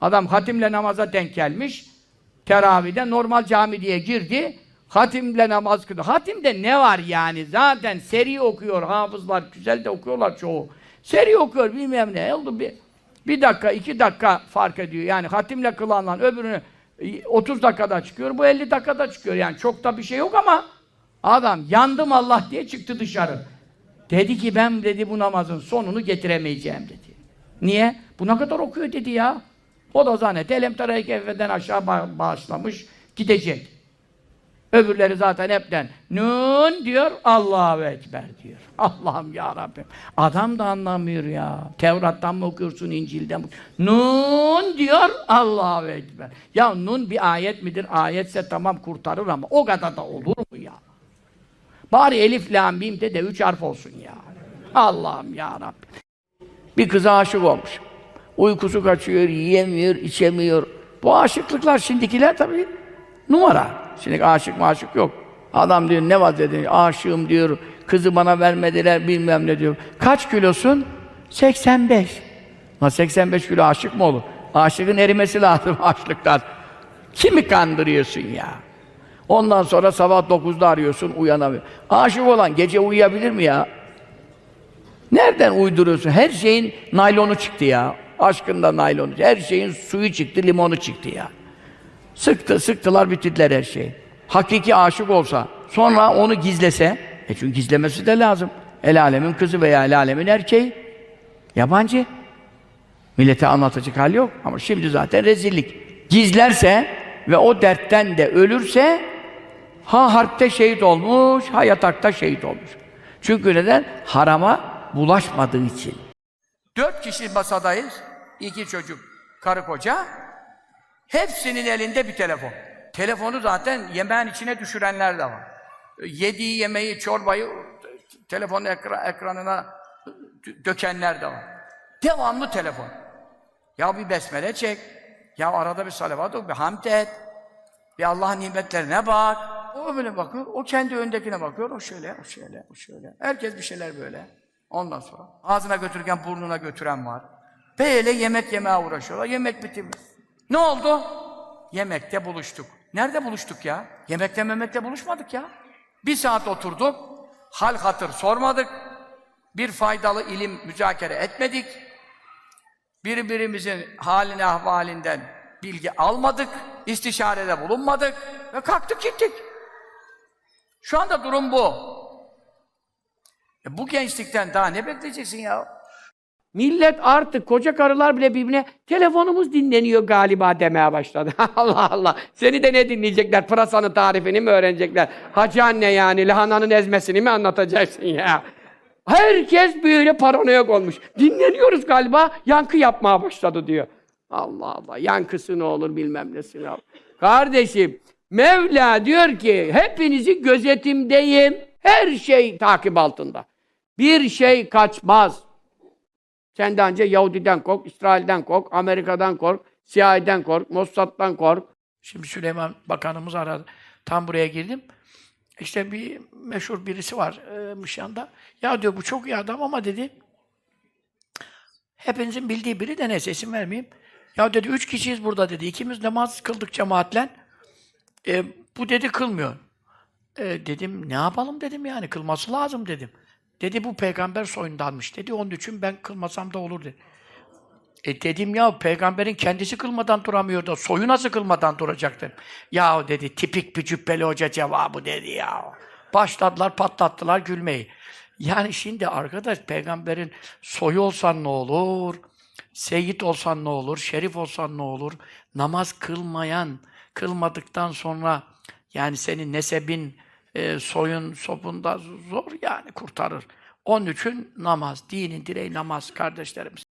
Adam hatimle namaza denk gelmiş. Teravihde normal cami diye girdi. Hatimle namaz kıldı. Hatimde ne var yani? Zaten seri okuyor hafızlar. Güzel de okuyorlar çoğu. Seri okuyor bilmem ne. Oldu bir, bir dakika, iki dakika fark ediyor. Yani hatimle kılanla öbürünü e, 30 dakikada çıkıyor. Bu 50 dakikada çıkıyor. Yani çok da bir şey yok ama adam yandım Allah diye çıktı dışarı. Dedi ki ben dedi bu namazın sonunu getiremeyeceğim dedi. Niye? Bu ne kadar okuyor dedi ya. O da zannet. Elem tarayı keffeden aşağı ba- başlamış. Gidecek. Öbürleri zaten hepten Nun diyor, Allahu Ekber diyor. Allah'ım ya Rabbim. Adam da anlamıyor ya. Tevrat'tan mı okuyorsun, İncil'den mi? Nun diyor, Allahu Ekber. Ya Nun bir ayet midir? Ayetse tamam kurtarır ama o kadar da olur mu ya? Bari Elif, Lam, Mim de de üç harf olsun ya. Allah'ım ya Rabbim. Bir kıza aşık olmuş. Uykusu kaçıyor, yiyemiyor, içemiyor. Bu aşıklıklar şimdikiler tabii numara. Şimdi aşık maşık yok. Adam diyor ne var dedi, aşığım diyor, kızı bana vermediler bilmem ne diyor. Kaç kilosun? 85. Lan 85 kilo aşık mı olur? Aşığın erimesi lazım açlıktan. Kimi kandırıyorsun ya? Ondan sonra sabah 9'da arıyorsun, uyanamıyor. Aşık olan gece uyuyabilir mi ya? Nereden uyduruyorsun? Her şeyin naylonu çıktı ya. Aşkında naylonu. Her şeyin suyu çıktı, limonu çıktı ya. Sıktı, sıktılar, bitirdiler her şeyi. Hakiki aşık olsa, sonra onu gizlese, e çünkü gizlemesi de lazım. El alemin kızı veya el alemin erkeği. Yabancı. Millete anlatacak hal yok. Ama şimdi zaten rezillik. Gizlerse ve o dertten de ölürse ha harpte şehit olmuş, ha yatakta şehit olmuş. Çünkü neden? Harama bulaşmadığı için. Dört kişi masadayız. İki çocuk, karı koca. Hepsinin elinde bir telefon. Telefonu zaten yemeğin içine düşürenler de var. Yediği yemeği, çorbayı telefonun ekra- ekranına dökenler de var. Devamlı telefon. Ya bir besmele çek. Ya arada bir salavat oku, bir hamd et. Bir Allah'ın nimetlerine bak. O böyle bakıyor, o kendi öndekine bakıyor, o şöyle, o şöyle, o şöyle. Herkes bir şeyler böyle. Ondan sonra ağzına götürürken burnuna götüren var. Böyle yemek yemeye uğraşıyorlar, yemek bitirmiş. Ne oldu? Yemekte buluştuk. Nerede buluştuk ya? Yemekte memekte buluşmadık ya. Bir saat oturduk, hal hatır sormadık, bir faydalı ilim müzakere etmedik, birbirimizin haline ahvalinden bilgi almadık, istişarede bulunmadık ve kalktık gittik. Şu anda durum bu. E bu gençlikten daha ne bekleyeceksin ya? Millet artık koca karılar bile birbirine telefonumuz dinleniyor galiba demeye başladı. Allah Allah. Seni de ne dinleyecekler? Pırasanın tarifini mi öğrenecekler? Hacı anne yani lahananın ezmesini mi anlatacaksın ya? Herkes böyle paranoyak olmuş. Dinleniyoruz galiba, yankı yapmaya başladı diyor. Allah Allah, yankısı ne olur bilmem nesi ne olur. Kardeşim, Mevla diyor ki, hepinizi gözetimdeyim. Her şey takip altında. Bir şey kaçmaz. Sen de önce Yahudi'den kork, İsrail'den kork, Amerika'dan kork, CIA'den kork, Mossad'dan kork. Şimdi Süleyman Bakanımız aradı. Tam buraya girdim. İşte bir meşhur birisi var e, Mışan'da. Ya diyor bu çok iyi adam ama dedi hepinizin bildiği biri de neyse isim vermeyeyim. Ya dedi üç kişiyiz burada dedi. İkimiz namaz kıldık cemaatle. E, bu dedi kılmıyor. E, dedim ne yapalım dedim yani kılması lazım dedim. Dedi bu peygamber soyundanmış dedi. Onun için ben kılmasam da olur dedi. E dedim ya peygamberin kendisi kılmadan duramıyor da soyu nasıl kılmadan duracak dedim. Ya dedi tipik bir cübbeli hoca cevabı dedi ya. Başladılar patlattılar gülmeyi. Yani şimdi arkadaş peygamberin soyu olsan ne olur? Seyit olsan ne olur? Şerif olsan ne olur? Namaz kılmayan, kılmadıktan sonra yani senin nesebin, e, soyun, sopunda zor yani kurtarır. Onun için namaz, dinin direği namaz kardeşlerimiz.